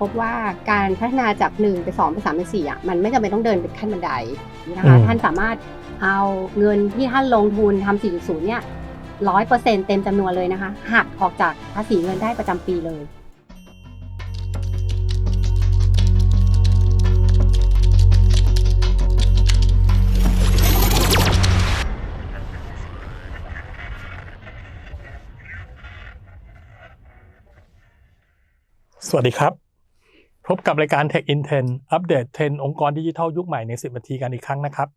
พบว่าการพัฒนาจาก1ไป2ไป3ไป4อะมันไม่จำเป็นต้องเดินเป็นขั้นบันไดนะคะอืมท่านสามารถเอาเงินที่ท่านลงทุนทำ4.0เนี่ยร้อยเปอร์เซ็นต์เต็มจำนวนเลยนะคะ หักออกจากภาษีเงินได้ประจำปีเลยสวัสดีครับ พบกับรายการ Tech in 10 อัปเดตเทรนองค์กรดิจิทัลยุคใหม่ใน 10 นาทีกันอีกครั้งนะครับ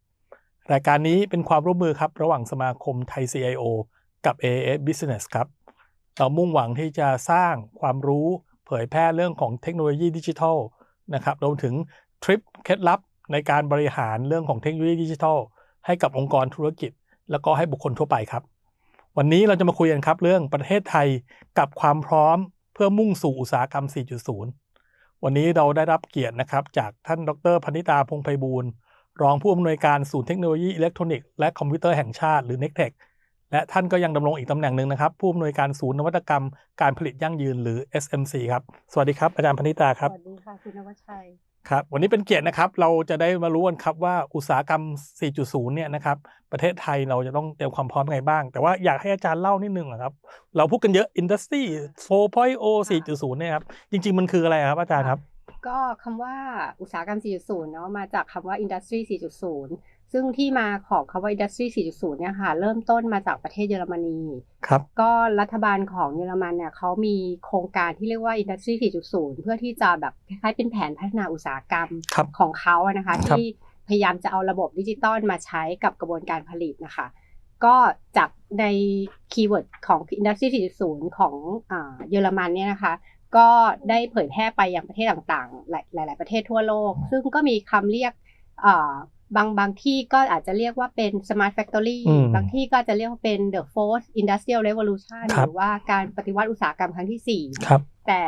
รายการนี้เป็นความร่วมมือครับระหว่างสมาคมไทย CIO กับ AAS Business ครับ เรามุ่งหวังที่จะสร้างความรู้เผยแพร่เรื่องของเทคโนโลยีดิจิทัลนะครับรวมถึงทริปเคล็ดลับในการบริหารเรื่องของเทคโนโลยีดิจิทัลให้กับองค์กรธุรกิจ แล้วก็ให้บุคคลทั่วไปครับ วันนี้เราจะมาคุยกันครับเรื่องประเทศไทยกับความพร้อมเพื่อมุ่งสู่อุตสาหกรรม 4.0 วันนี้เราได้รับเกียรตินะครับจากท่านดรพนิตาพงไพบูลย์รองผู้อำนวยการศูนย์เทคโนโลยีอิเล็กทรอนิกส์และคอมพิวเตอร์แห่งชาติหรือ n e c t e c h และท่านก็ยังดำรงอีกตำแหน่งหนึ่งนะครับ ผู้อำนวยการศูนย์นวัตกรรม การผลิตยั่งยืนหรือ SMC ครับ สวัสดีครับ อาจารย์พนิตาครับ สวัสดีค่ะ คุณนวัชชัย ครับวันนี้เป็นเกียรตินะครับเราจะได้มารู้กันครับว่าอุตสาหกรรม 4.0 เนี่ยนะครับประเทศไทยเราจะต้องเตรียมความพร้อมยังไงบ้าง แต่ว่าอยากให้อาจารย์เล่านิดนึงอะครับ เราพูดกันเยอะ Industry 4.0 4.0 เนี่ยครับจริง ๆ มันคืออะไรครับอาจารย์ครับ ก็คำว่าอุตสาหกรรม 4.0 เนาะมาจากคำว่า Industry 4.0 ซึ่งที่มาของคำว่า Industry 4.0 เนี่ยค่ะ เริ่มต้นมาจากประเทศเยอรมนี ครับ ก็รัฐบาลของเยอรมันเนี่ยเขามีโครงการที่เรียกว่า Industry 4.0 เพื่อที่จะแบบคล้ายๆเป็นแผนพัฒนาอุตสาหกรรมครับของเขาอะนะคะครับที่พยายามจะเอาระบบดิจิตอลมาใช้กับกระบวนการผลิตนะคะ ก็จากในคีย์เวิร์ดของ Industry 4.0 ของอาเยอรมันเนี่ยนะคะก็ได้เผยแพร่ไปยังประเทศต่างๆ หลายหลายๆประเทศทั่วโลก ซึ่งก็มีคำเรียกอ่า บางบางที่ก็อาจจะเรียกว่าเป็น smart factory อืมบางที่ก็จะเรียกว่าเป็น the fourth industrial revolution ครัหบรือว่าการปฏิวัติอุตสาหกรรมครั้งที่สี่ครับแต่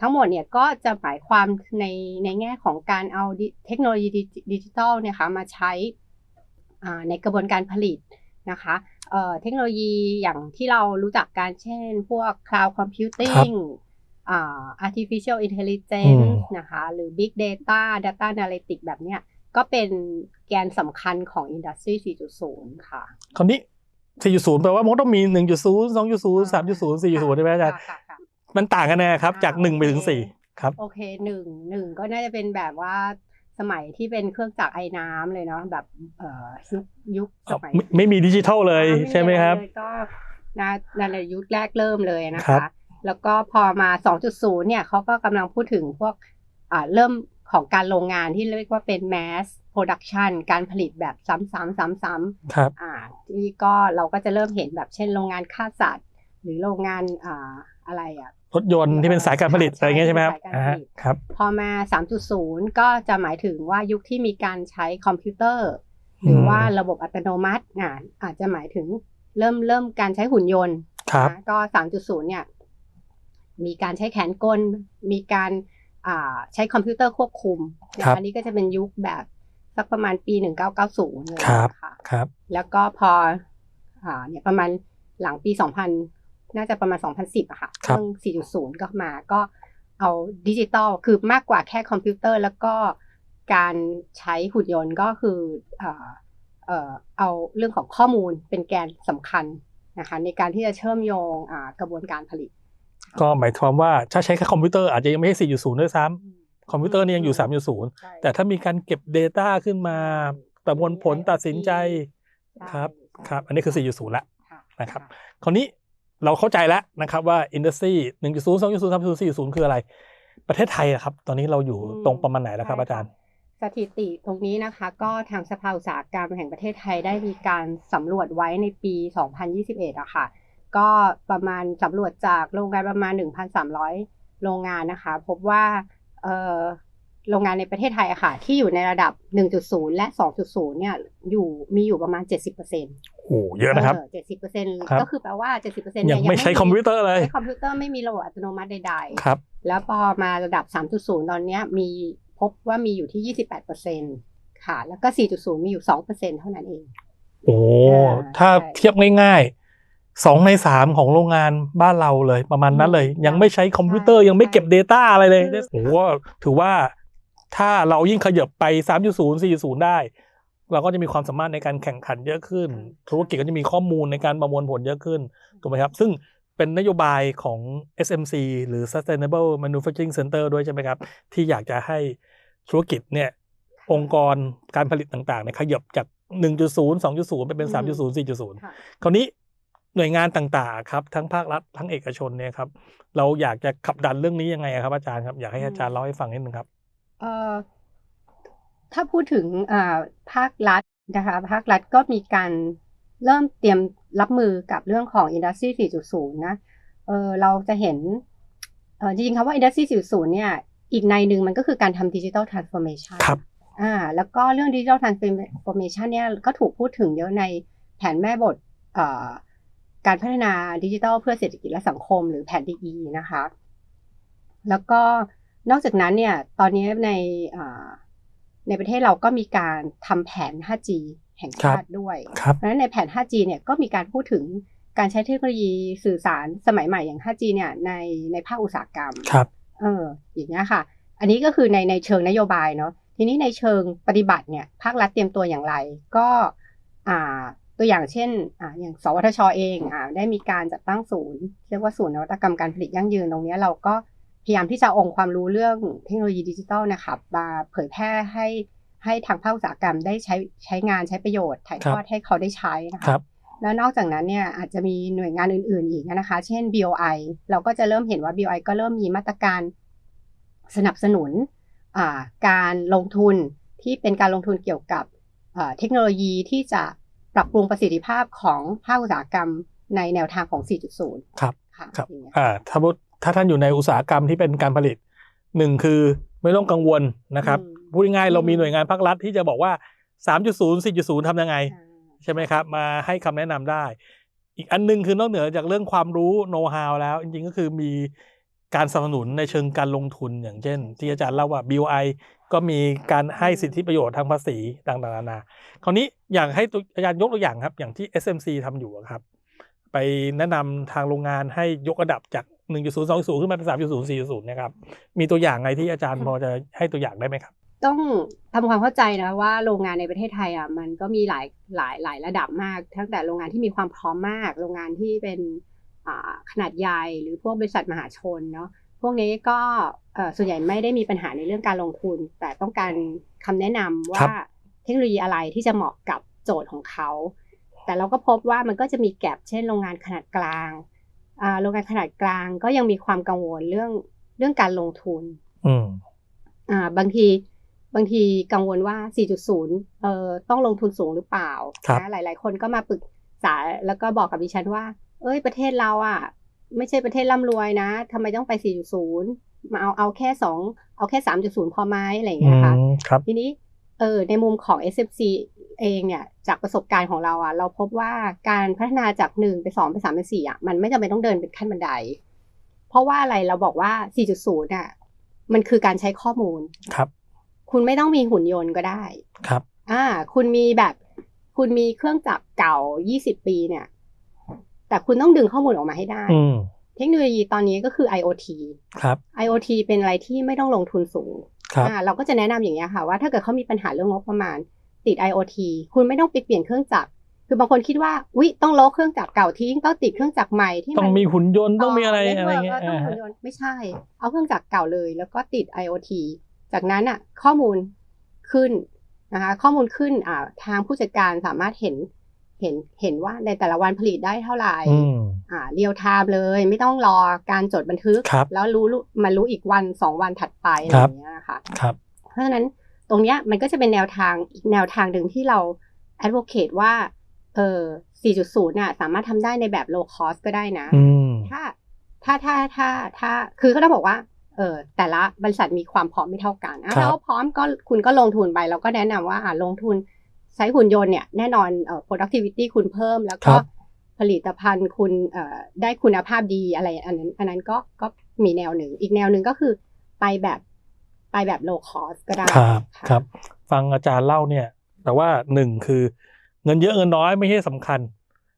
ทั้งหมดเนี่ยก็จะหมายความในในแง่ของการเอาดิเทคโนโลยีดิจิดิจิทัลเนี่ยค่ะมาใช้อ่าในกระบวนการผลิตนะคะเอ่อเทคโนโลยีอย่างที่เรารู้จักกันเช่น พวก cloud computing อ่า artificial อื intelligence มนะคะ หรือ big data data analytics แบบเนี้ย ก็เป็นแกนสำคัญของ industry 4.0 ค่ะ คราวนี้ 4.0 แปลว่ามันก็ต้องมี 1.0 2.0 3.0 4.0 ใช่ไหมอาจารย์ค่ะค่ะมันต่างกันแน่ครับ จากอ่า1ไปถึงโอเค4ครับ โอเคหนึ่งหนึ่งก็น่าจะเป็นแบบว่าสมัยที่เป็นเครื่องจักรไอ้น้ำเลยเนาะแบบเอ่อยุคยุคสมัยไม่ไม่มีดิจิทัลเลยอ่าใช่ไหมครับอะเลยก็นานาในยุคแรกเริ่มเลยนะครัคะบแล้วก็พอมา 2.0 เนี่ยเขาก็กำลังพูดถึงพวกอ่าเริ่ม ของการโรงงานที่เรียกว่าเป็น mass production การผลิตแบบซ้ำๆซ้ำๆครับอ่าที่ก็เราก็จะเริ่มเห็นแบบเช่นโรงงานฆ่าสัตว์ หรือโรงงานอ่าอะไรอะรถยนต์ที่เป็นสายการผลิตใช่อะไรเงี้ยใช่ไหมครับสายการผลิตอ่าครับ พอมา 3.0 ก็จะหมายถึงว่ายุคที่มีการใช้คอมพิวเตอร์ หรือว่าระบบอัตโนมัติอ่าอาจจะหมายถึงเริ่มเริ่มการใช้หุ่นยนต์ครับนะก็ 3.0 เนี่ย มีการใช้แขนกล มีการอ่า ใช้คอมพิวเตอร์ควบคุมนะครัคะบอันนี้ก็จะเป็นยุคแบบสักประมาณปี 1990เลยครับนะคะครับ แล้วก็พออ่าเนี่ยประมาณหลังปี 2000 น่าจะประมาณ 2010อะค่ะครับเรื่อง4.0 ก็มาก็เอาดิจิตอลคือมากกว่าแค่คอมพิวเตอร์แล้วก็การใช้หุ่นยนต์ก็คืออ่าเอ่อเอาเรื่องของข้อมูลเป็นแกนสำคัญนะคะในการที่จะเชื่อมโยงอ่ากระบวนการผลิต ก็หมายความว่าถ้าใช้แค่คอมพิวเตอร์อาจจะยังไม่ใช่4.0ด้วยซ้ำคอมพิวเตอร์นี่ยังอยู่3.0ใช่แต่ถ้ามีการเก็บ Data ขึ้นมาประมวลผลตัดสินใจใช่ครับใช่ครับอันนี้คือ 4.0ละค่ะนะครับคราวนี้เราเข้าใจแล้วนะครับว่า Industry 1.0 2.0 3.0 4.0 คืออะไร ประเทศไทยอะครับ ตอนนี้เราอยู่ตรงประมาณไหนแล้วครับใช่อาจารย์ สถิติตรงนี้นะคะ ก็ทางสภาอุตสาหกรรมแห่งประเทศไทยได้มีการสำรวจไว้ในปี 2021อะค่ะ ก็ประมาณสำรวจจากโรงงานประมาณ 1,300 โรงงานนะคะ พบว่าเอ่อโรงงานในประเทศไทยอะค่ะ ที่อยู่ในระดับ 1.0 และ 2.0 เนี่ยอยู่มีอยู่ประมาณ 70%เโอ้เยอะนะครับเจ็ดสิบเปอร์เซ็นต์ครับก็คือแปลว่า 70%เนี่ยยังไม่ใช้คอมพิวเตอร์เลยใช้คอมพิวเตอร์ไม่มีระบบอัตโนมัติใดๆครับ แล้วพอมาระดับ 3.0 ตอนเนี้ยมีพบว่ามีอยู่ที่ 28%ค่ะ แล้วก็ 4.0 มีอยู่ 2%เท่านั้นเอง โอ้อ่าถ้าใช่เทียบง่าย สองในสามของโรงงานบ้านเราเลยประมาณนั้นเลยอืมยังไม่ใช้คอมพิวเตอร์ใช่ยังไม่เก็บ Data อะไรเลยคือโอ้โหถือว่าถ้าเรายิ่งขยับไป 3.0 4.0 ได้ เราก็จะมีความสามารถในการแข่งขันเยอะขึ้น ธุรกิจก็จะมีข้อมูลในการประมวลผลเยอะขึ้นถูกไหมครับ ซึ่งเป็นนโยบายของ SMC หรือ Sustainable Manufacturing Center ด้วยใช่ไหมครับ ที่อยากจะให้ธุรกิจเนี่ยองค์กรการผลิตต่างๆเนี่ยขยับจาก 1.0 2.0 ไปเป็นอืม3.0 4.0ค่ะคราวนี้ หน่วยงานต่างๆครับทั้งภาครัฐทั้งเอกชนเนี่ยครับเราอยากจะขับดันเรื่องนี้ยังไงอะครับอาจารย์ครับอยากให้อาจารย์เล่าให้ฟังนิดนึงครับเอ่อถ้าพูดถึงอ่าภาครัฐนะคะภาครัฐก็มีการเริ่มเตรียมรับมือกับเรื่องของ Industry 4.0 นะเออเราจะเห็นเออจริงๆคำว่า Industry 4.0 เนี่ยอีกในหนึ่งมันก็คือการทำ Digital Transformation ครับอ่าแล้วก็เรื่อง Digital Transformation เนี่ยก็ถูกพูดถึงเยอะในแผนแม่บทเอ่อ การพัฒนาดิจิทัลเพื่อเศรษฐกิจและสังคมหรือแผน DE นะคะ แล้วก็นอกจากนั้นเนี่ยตอนนี้ในอ่าในประเทศเราก็มีการทำแผน 5G แห่งชาติด้วยครับเพราะฉะนั้นในแผน 5G เนี่ยก็มีการพูดถึงการใช้เทคโนโลยีสื่อสารสมัยใหม่อย่าง 5G เนี่ยในในภาคอุตสาหกรรม ครับ เออ อย่างเงี้ยค่ะ อันนี้ก็คือในในเชิงนโยบายเนาะ ทีนี้ในเชิงปฏิบัติเนี่ยภาครัฐเตรียมตัวอย่างไร ก็อ่า ตัวอย่างเช่นอ่าอย่างสวทชเองอ่าได้มีการจัดตั้งศูนย์ เรียกว่าศูนย์นวัตกรรมการผลิตยั่งยืนตรงเนี้ยเราก็พยายามที่จะเอาองค์ความรู้เรื่องเทคโนโลยีดิจิทัลนะครับมาเผยแพร่ให้ให้ทางภาคอุตสาหกรรมได้ใช้ใช้งานใช้ประโยชน์ ถ่ายทอดให้เขาได้ใช้นะคคะรับแล้วนอกจากนั้นเนี่ยอาจจะมีหน่วยงานอื่น ๆ อีกนะคะ เช่น BOI เราก็จะเริ่มเห็นว่า BOI ก็เริ่มมีมาตรการสนับสนุนอ่าการลงทุนที่เป็นการลงทุนเกี่ยวกับเอ่อเทคโนโลยีที่จะ ปรับปรุงประสิทธิภาพของภาคอุตสาหกรรมในแนวทางของ 4.0 ครับค่ะครับอย่างเงี้ยอ่าถ้าพูดถ้าท่านอยู่ในอุตสาหกรรมที่เป็นการผลิตหนึ่งคือไม่ต้องกังวลนะครับอืมพูดง่ายๆเรามีอืมหน่วยงานภาครัฐที่จะบอกว่า 3.0 4.0ทำยังไงอ่าใช่ไหมครับ มาให้คำแนะนำได้ อีกอันหนึงคือนอกเหนือจากเรื่องความรู้โน้ตฮาวแล้ว จริงๆก็คือมี การสนับสนุนในเชิงการลงทุนอย่างเช่น ที่อาจารย์เล่าว่า BOI ก็มีการให้สิทธิประโยชน์ทางภาษีต่างๆนานาคราวนี้อยากให้ตัวอาจารย์ยกตัวอย่างครับ อย่างที่ SMC ทำอยู่อะครับ ไปแนะนำทางโรงงานให้ยกระดับจาก 1.0 2.0 ขึ้นมาเป็น 3.0 4.0นะครับมีตัวอย่างไงที่อาจารย์พอจะให้ตัวอย่างได้ไหมครับ ต้องทำความเข้าใจนะว่าโรงงานในประเทศไทยอะมันก็มีหลายหลายหลายระดับมาก ทั้งแต่โรงงานที่มีความพร้อมมาก โรงงานที่เป็นอ่า ขนาดใหญ่หรือพวกบริษัทมหาชนเนาะพวกนี้ก็เอ่อส่วนใหญ่ไม่ได้มีปัญหาในเรื่องการลงทุน แต่ต้องการคำแนะนำครัว่าบเทคโนโลยีอะไรที่จะเหมาะกับโจทย์ของเขา แต่เราก็พบว่ามันก็จะมีแกลบเช่นโรงงานขนาดกลางอ่าโรงงานขนาดกลางก็ยังมีความกังวลเรื่องเรื่องการลงทุนอืมอ่าบางทีบางทีกังวลว่า 4.0 เอ่อต้องลงทุนสูงหรือเปล่าครับนะหลาย ๆ คนก็มาปรึกษาแล้วก็บอกกับดิฉันว่า เอ้ยประเทศเราอะ ไม่ใช่ประเทศร่ำรวยนะทำไมต้องไป 4.0 มาเอาเอาแค่2เอาแค่ 3.0 พอไหมอะไรอย่างอืเงี้ยค่ะมครับทีนี้เออในมุมของ SFC เองเนี่ยจากประสบการณ์ของเราอะ เราพบว่าการพัฒนาจากหนึ่งไปสองไปสามไปสี่อะมันไม่จำเป็นต้องเดินเป็นขั้นบันได เพราะว่าอะไรเราบอกว่า 4.0อะมันคือการใช้ข้อมูลครับ คุณไม่ต้องมีหุ่นยนต์ก็ได้ครับ อ่า คุณมีแบบคุณมีเครื่องจักรเก่า 20 ปีเนี่ย แต่คุณต้องดึงข้อมูลออกมาให้ได้อืมเทคโนโลยีตอนนี้ก็คือ IoT ครับ IoT เป็นอะไรที่ไม่ต้องลงทุนสูงครับอ่าเราก็จะแนะนำอย่างนี้ยค่ะว่าถ้าเกิดเขามีปัญหาเรื่องงบประมาณติด IoT คุณไม่ต้องไปเปลี่ยนเครื่องจักรคือบางคนคิดว่าวิต้องลบเครื่องจักรเก่าทิ้งต้องติดเครื่องจักรใหม่ที่ต้องนมีหุ่นยนต์ต้องมีอะไรเน็ตอะไรเวิร์กเงี้ยเออต้องอ่าหุ่ฮะนยนต์ไม่ใช่ เอาเครื่องจักรเก่าเลย แล้วก็ติด IoT จากนั้นอะข้อมูลขึ้นนะคะข้อมูลขึ้นอ่าทางผู้จัดการสามารถเห็น เห็นเห็นว่าในแต่ละวันผลิตได้เท่าไหร่อืมอ่าเรียลไทม์เลย ไม่ต้องรอการจดบันทึกครับแล้วรู้รู้มารู้อีกวันสองวันถัดไปอะไรคอรับย่างเงี้ยนะคะครับ เพราะฉะนั้นตรงเนี้ยมันก็จะเป็นแนวทางอีกแนวทางหนึ่งที่เรา advocate ว่าเออ4.0น่ะสามารถทำได้ในแบบ low cost ก็ได้นะอืมถ้าถ้าถ้าถ้าถ้าคือก็ต้องบอกว่าเออแต่ละบริษัทมีความพร้อมไม่เท่ากันอะครับถ้าเขาพร้อมก็คุณก็ลงทุนไปเราก็แนะนำว่าอ่าลงทุน ใช้หุ่นยนต์เนี่ยแน่นอนเอ่อ productivity คุณเพิ่มแล้วก็ผลิตภัณฑ์คุณเอ่อได้คุณภาพดีอะไรอันนั้นอันนั้นก็ก็มีแนวหนึ่ง อีกแนวหนึ่งก็คือไปแบบไปแบบ low cost ก็ได้ครับะครับ ฟังอาจารย์เล่าเนี่ย แต่ว่าหนึ่งคือเงินเยอะเงินน้อยไม่ใช่สำคัญ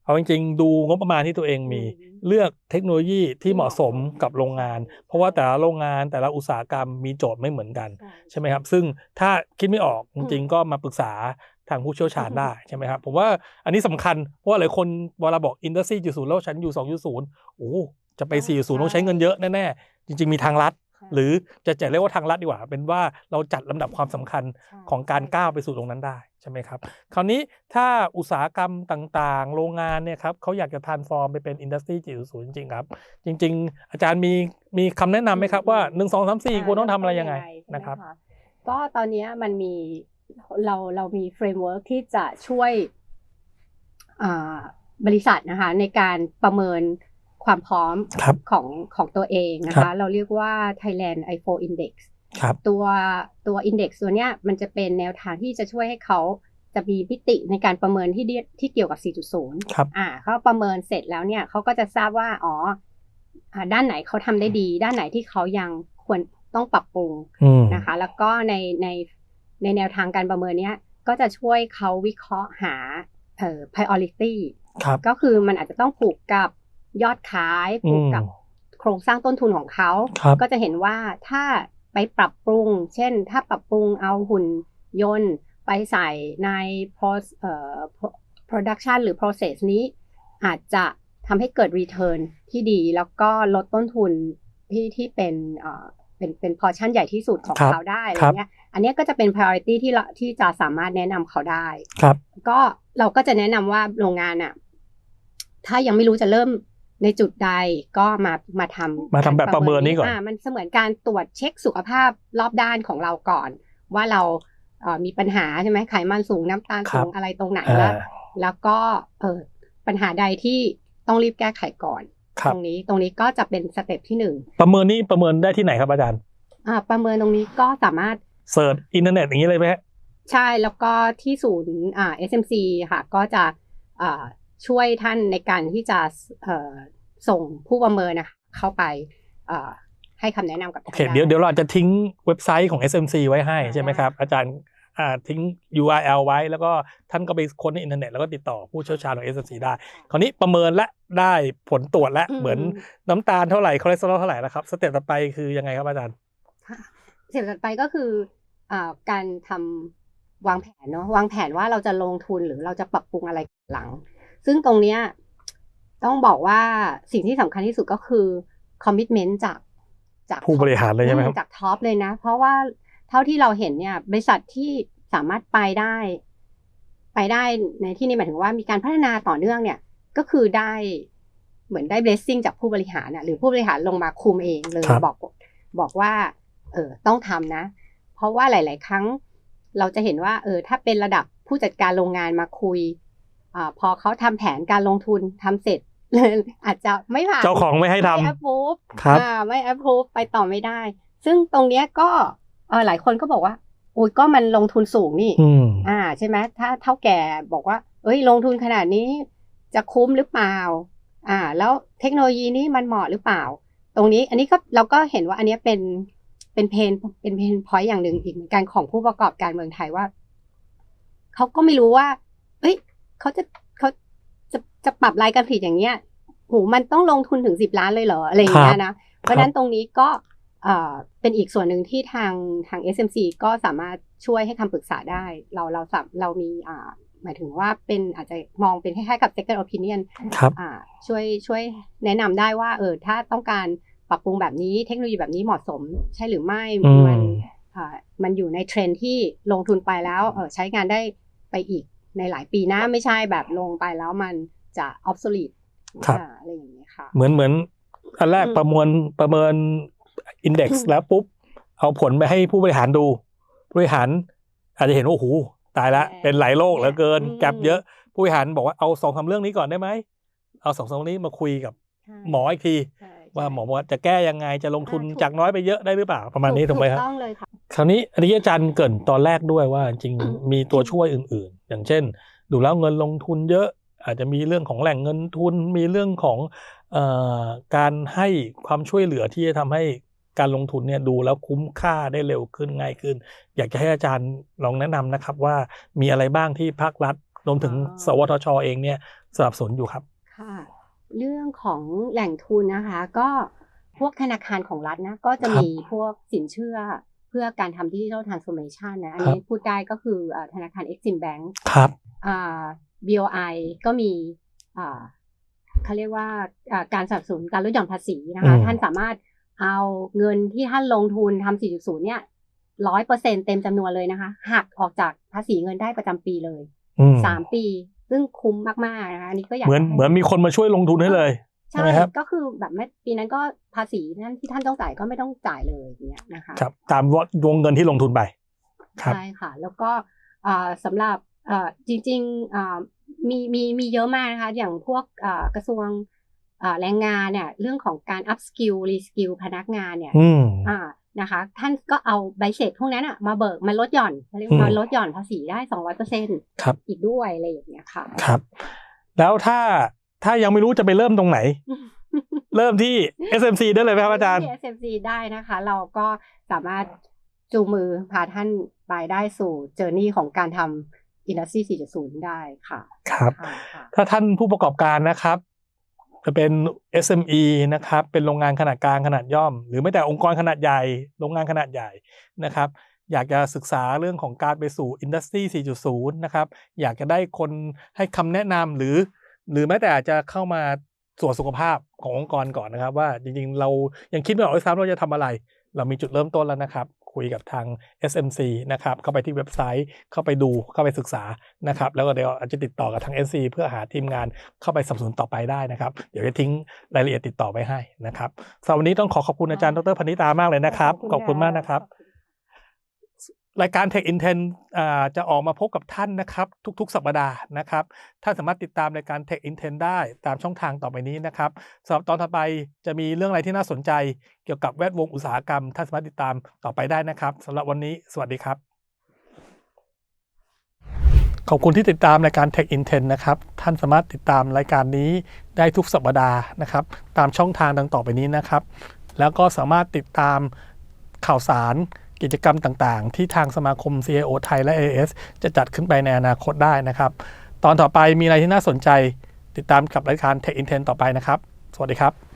เอาจริงๆ ดูงบประมาณที่ตัวเองมีอืมเลือกเทคโนโลยีที่เหมาะสมกับโรงงาน เพราะว่าแต่ละโรงงานแต่ละอุตสาหกรรมมีโจทย์ไม่เหมือนกัน ใช่ไหมครับ ซึ่งถ้าคิดไม่ออกจริงๆก็มาปรึกษา ทางผู้เชี่ยวชาญได้ใช่ไหมครับผมว่าอันนี้สำคัญเพราะว่าหลายคนเวลาบอกอินดัสทรีจุดศูนย์แล้วฉันอยู่สองจุดศูนย์โอ้จะไปสี่ศูนย์ต้องใช้เงินเยอะแน่ๆจริง ๆมีทางลัด หรือจะจะเรียกว่าทางลัดดีกว่า เป็นว่าเราจัดลำดับความสำคัญของการก้าวไปสู่ตรงนั้นได้ใช่ไหมครับคราวนี้ถ้าอุตสาหกรรมต่างๆ โรงงานเนี่ยครับเขาอยากจะทานฟอร์มไปเป็นอินดัสทรี4.0จริงๆครับ จริง ๆ อาจารย์มีมีคำแนะนำไหมครับว่า 1 2 3 4ควรต้องทำอะไรยังไงใช่หมนะครับก็ตอนเนี้ยมันมี เราเรามีเฟรมเวิร์กที่จะช่วยอ่าบริษัทนะคะในการประเมินความพร้อมครับของของตัวเองนะครัคะบเราเรียกว่า Thailand i4 Index ครับตัวตัว Index ตัวเนี้ยมันจะเป็นแนวทางที่จะช่วยให้เขาจะมีมิติในการประเมินที่เรียกที่เกี่ยวกับ 4.0ครับอ่าเขาประเมินเสร็จแล้วเนี่ยเขาก็จะทราบว่าอ๋ออ่าด้านไหนเขาทำได้ดี ด้านไหนที่เขายังควรต้องปรับปรุงอืมนะคะ แล้วก็ในใน ในแนวทางการประเมินเนี้ยก็จะช่วยเขาวิเคราะห์หาเอ่อ priority ครับก็คือมันอาจจะต้องผูกกับยอดขายผูกกับอืมโครงสร้างต้นทุนของเขาครับก็จะเห็นว่าถ้าไปปรับปรุง เช่น ถ้าปรับปรุงเอาหุ่นยนต์ไปใส่ใน pro- เอ่อ pro- production หรือ process นี้อาจจะทำให้เกิด return ที่ดีแล้วก็ลดต้นทุนที่ที่เป็นเอ่อเป็นเป็น portion ใหญ่ที่สุดของครับเขาได้อะไรครับเงี้ย อันเนี้ยก็จะเป็น priority ที่เราที่จะสามารถแนะนำเขาได้ ครับ ก็เราก็จะแนะนำว่าโรงงานอะถ้ายังไม่รู้จะเริ่มในจุดใดก็มามาทำมาทำแบบประเมินนี้ก่อนอ่ามันเสมือนการตรวจเช็คสุขภาพรอบด้านของเราก่อน ว่าเราเอ่อมีปัญหาใช่ไหมไขมันสูงน้ำตาลสูงอะไรตรงไหนอ่าแล้วแล้วก็เออปัญหาใดที่ต้องรีบแก้ไขก่อนครัตบรงนี้ตรงนี้ก็จะเป็นสเต็ปที่หนึ่งประเมินนี่ประเมินได้ที่ไหนครับอาจารย์อ่าประเมินตรงนี้ก็สามารถ เสิร์ชอินเทอร์เน็ตอย่างนี้เลยไหมฮะใช่แล้วก็ที่ศูนย์อ่า SMC ค่ะ ก็จะอ่าช่วยท่านในการที่จะเอ่อส่งผู้ประเมินนะคะเข้าไปอ่าให้คำแนะนำกับโอท่านเคเดี๋ยวเดี๋ยวเราจะทิ้งเว็บไซต์ของ SMC ไว้ให้ใช่ไหมครับ อาจารย์อ่าทิ้ง URL ไว้แล้วก็ท่านก็ไปค้นในอินเทอร์เน็ตแล้วก็ติดต่อผู้เชี่ยวชาญของ SMC ได้ คราวนี้ประเมินและได้ผลตรวจและเหมือนน้ำตาลเท่าไหร่คอเลสเตอรอลเท่าไหร่แล้วครับสเต็ปต่อไปคือยังไงครับอาจารย์ค่ะสเต็ปถัดไปก็คืออ่า การทำวางแผนเนาะวางแผนว่าเราจะลงทุนหรือเราจะปรับปรุงอะไรหลัง ซึ่งตรงเนี้ยต้องบอกว่าสิ่งที่สำคัญที่สุดก็คือคอมมิชเมนต์จากจากผู้บริหารเลยใช่ไหมครับอืจากท็อปเลยนะ เพราะว่าเท่าที่เราเห็นเนี่ยบริษัทที่สามารถไปได้ ไปได้ในที่นี้หมายถึงว่ามีการพัฒนาต่อเนื่องเนี่ย ก็คือได้เหมือนได้ blessing จากผู้บริหารน่ะหรือผู้บริหารลงมาคุมเองเลยครับบอกบอกว่า เออต้องทำนะเพ ราะว่าหลาย ๆ ครั้งเราจะเห็นว่าเออถ้าเป็นระดับผู้จัดการโรงงานมาคุยอ่าพอเขาทำแผนการลงทุนทำเสร็จอาจจะไม่ผ่านเจ้าของไม่ให้ทำไม่ approve ครับอ่าไม่ approve ไปต่อไม่ได้ ซึ่งตรงเนี้ยก็เออหลายคนก็บอกว่าโอ้ยก็มันลงทุนสูงนี่อืมอ่า ใช่ไหมถ้าเท่าแก่บอกว่า เอ้ยลงทุนขนาดนี้จะคุ้มหรือเปล่า อ่า แล้วเทคโนโลยีนี้มันเหมาะหรือเปล่า ตรงนี้อันนี้ก็เราก็เห็นว่าอันเนี้ยเป็น เป็นเพนเป็นเพนพอยต์อย่างหนึ่งอีกเหมือนกันของผู้ประกอบการเมืองไทยว่าเขาก็ไม่รู้ว่า เอ้ยเขาจะเขาจะจะปรับรายการผลิตอย่างเงี้ยโหมันต้องลงทุนถึงสิบล้านเลยเหรออะไรอย่างเงี้ยนะ เพราะฉะนั้นตรงนี้ก็เอ่อเป็นอีกส่วนหนึ่งที่ทางทาง SMC ก็สามารถช่วยให้คำปรึกษาได้ เราเราสามเรามีอ่าหมายถึงว่าเป็นอาจจะมองเป็นคล้ายๆกับ second opinion ครับอ่าช่วยช่วยแนะนำได้ว่าเออถ้าต้องการ ปรับปรุงแบบนี้เทคโนโลยีแบบนี้เหมาะสมใช่หรือไม่อืมมันอ่ามันอยู่ในเทรนด์ที่ลงทุนไปแล้วเออใช้งานได้ไปอีกในหลายปีนะไม่ใช่แบบลงไปแล้วมันจะ obsolete ครับอ่าอะไรอย่างเงี้ยค่ะ เหมือนเหมือนอันแรกอืมประมวลประเมินอินเด็กอืซ์มแล้วปุ๊บ เอาผลไปให้ผู้บริหารดู ผู้บริหารอาจจะเห็นว่าโอ้โหตายละแย่เป็นหลายโรคเหลือเกินอืมแกลบเยอะ ผู้บริหารบอกว่าเอาสองสามเรื่องนี้ก่อนได้ไหม เอาสองสามเรื่องนี้มาคุยกับใช่หมออีกทีใช่ ว่าใช่หมอบอกว่าจะแก้ยังไงจะลงทุนอ่าถูกจากน้อยไปเยอะได้หรือเปล่าประมาณนี้ถูกไหมครับต้องเลยค่ะคราวนี้อันนี้อาจารย์เกรินตอนแรกด้วยว่าจริงอืมมีตัวช่วยอื่น ๆ อย่างเช่น ดูแล้วเงินลงทุนเยอะอาจจะมีเรื่องของแหล่งเงินทุนมีเรื่องของเออการให้ความช่วยเหลือที่จะทำให้การลงทุนเนี่ยดูแล้วคุ้มค่าได้เร็วขึ้นง่ายขึ้น อยากจะให้อาจารย์ลองแนะนำนะครับว่ามีอะไรบ้างที่ภาครัฐรวมถึงอ๋อสวทชเองเนี่ยสนับสนุนอยู่ครับค่ะ เรื่องของแหล่งทุนนะคะ ก็พวกธนาคารของรัฐนะ ก็จะครับมีพวกสินเชื่อเพื่อการทำดิจิทัลทรานส์ o r m a t i o n นะอันครับนี้พูดได้ก็คืออ่าธนาคาร Exim Bank ครับอ่า BOI ก็มีอ่าเขาเรียกว่าอ่าการสนับสนุนการลดหย่อนภาษีนะคะอืมท่านสามารถเอาเงินที่ท่านลงทุนทำ4.0 เนี่ยร้อยเปอร์เซ็นเต็มจำนวนเลยนะคะ หักออกจากภาษีเงินได้ประจำปีเลยอืมสามปี ซึ่งคุ้มมากๆนะคะอันนี้ก็อยากเหมือนจะให้เหมือนมีคนมาช่วยลงทุนให้เลยใช่ใช่ไหมครับก็คือแบบไม่ปีนั้นก็ภาษีนั่นที่ท่านต้องจ่ายก็ไม่ต้องจ่ายเลยอย่างเงี้ยนะคะครับตามวงเงินที่ลงทุนไปครับใช่ค่ะ แล้วก็อ่าสำหรับอ่าจริงๆอ่ามีมีมีเยอะมากนะคะ อย่างพวกอ่ากระทรวงอ่าแรงงานเนี่ยเรื่องของการ up skill re skill พนักงานเนี่ยอืมอ่า นะคะ ท่านก็เอาใบเสร็จพวกนั้นอะมาเบิกมาลดหย่อนเขาเรียกอืมมาลดหย่อนภาษีได้สองร้อยเปอร์เซ็นต์ครับอีกด้วยอะไรอย่างเงี้ยค่ะครับ แล้วถ้าถ้ายังไม่รู้จะไปเริ่มตรงไหน เริ่มที่ SMC ได้เลยไหมครับอาจารย์ที่ SMC ได้นะคะ เราก็สามารถจูงมือพาท่านไปได้สู่เจอร์นี่ของการทำ Industry 4.0 ได้ค่ะ ครับค่ะค่ะถ้าท่านผู้ประกอบการนะครับ จะเป็น SME นะครับเป็นโรงงานขนาดกลางขนาดย่อม หรือไม่แต่องค์กรขนาดใหญ่ โรงงานขนาดใหญ่นะครับอยากจะศึกษาเรื่องของการไปสู่ Industry 4.0 นะครับ อยากจะได้คนให้คำแนะนำหรือ หรือแม้แต่อาจจะเข้ามาตรวจสุขภาพขององค์กรก่อนนะครับ ว่าจริงๆ เรายังคิดไม่ออกด้วยซ้ำว่าจะทำอะไร เรามีจุดเริ่มต้นแล้วนะครับ คุยกับทาง SMC นะครับเข้าไปที่เว็บไซต์เข้าไปดูเข้าไปศึกษานะครับแล้วก็เดี๋ยวอาจจะติดต่อกับทาง SC เพื่อหาทีมงานเข้าไปสนับสนุนต่อไปได้นะครับ เดี๋ยวจะทิ้งรายละเอียดติดต่อไว้ให้นะครับสำหรับวันนี้ต้องขอขอบคุณอาจารย์ดรพนิตามากเลยนะครับ ขอบคุณมากนะครับ รายการ Tech Intent จะออกมาพบกับท่านนะครับ ทุกๆ สัปดาห์นะครับ ท่านสามารถติดตามรายการ Tech Intent ได้ตามช่องทางต่อไปนี้นะครับสำหรับตอนถัดไปจะมีเรื่องอะไรที่น่าสนใจ เกี่ยวกับแวดวงอุตสาหกรรม ท่านสามารถติดตามต่อไปได้นะครับสำหรับวันนี้ สวัสดีครับ ขอบคุณที่ติดตามรายการ Tech Intent นะครับ ท่านสามารถติดตามรายการนี้ได้ทุกสัปดาห์นะครับ ตามช่องทางดังต่อไปนี้นะครับ แล้วก็สามารถติดตามข่าวสาร กิจกรรมต่างๆ ที่ทางสมาคม CIO ไทยและ AS จะจัดขึ้นไปในอนาคตได้นะครับ ตอนต่อไปมีอะไรที่น่าสนใจ ติดตามกับรายการ Tech Intent ต่อไปนะครับ สวัสดีครับ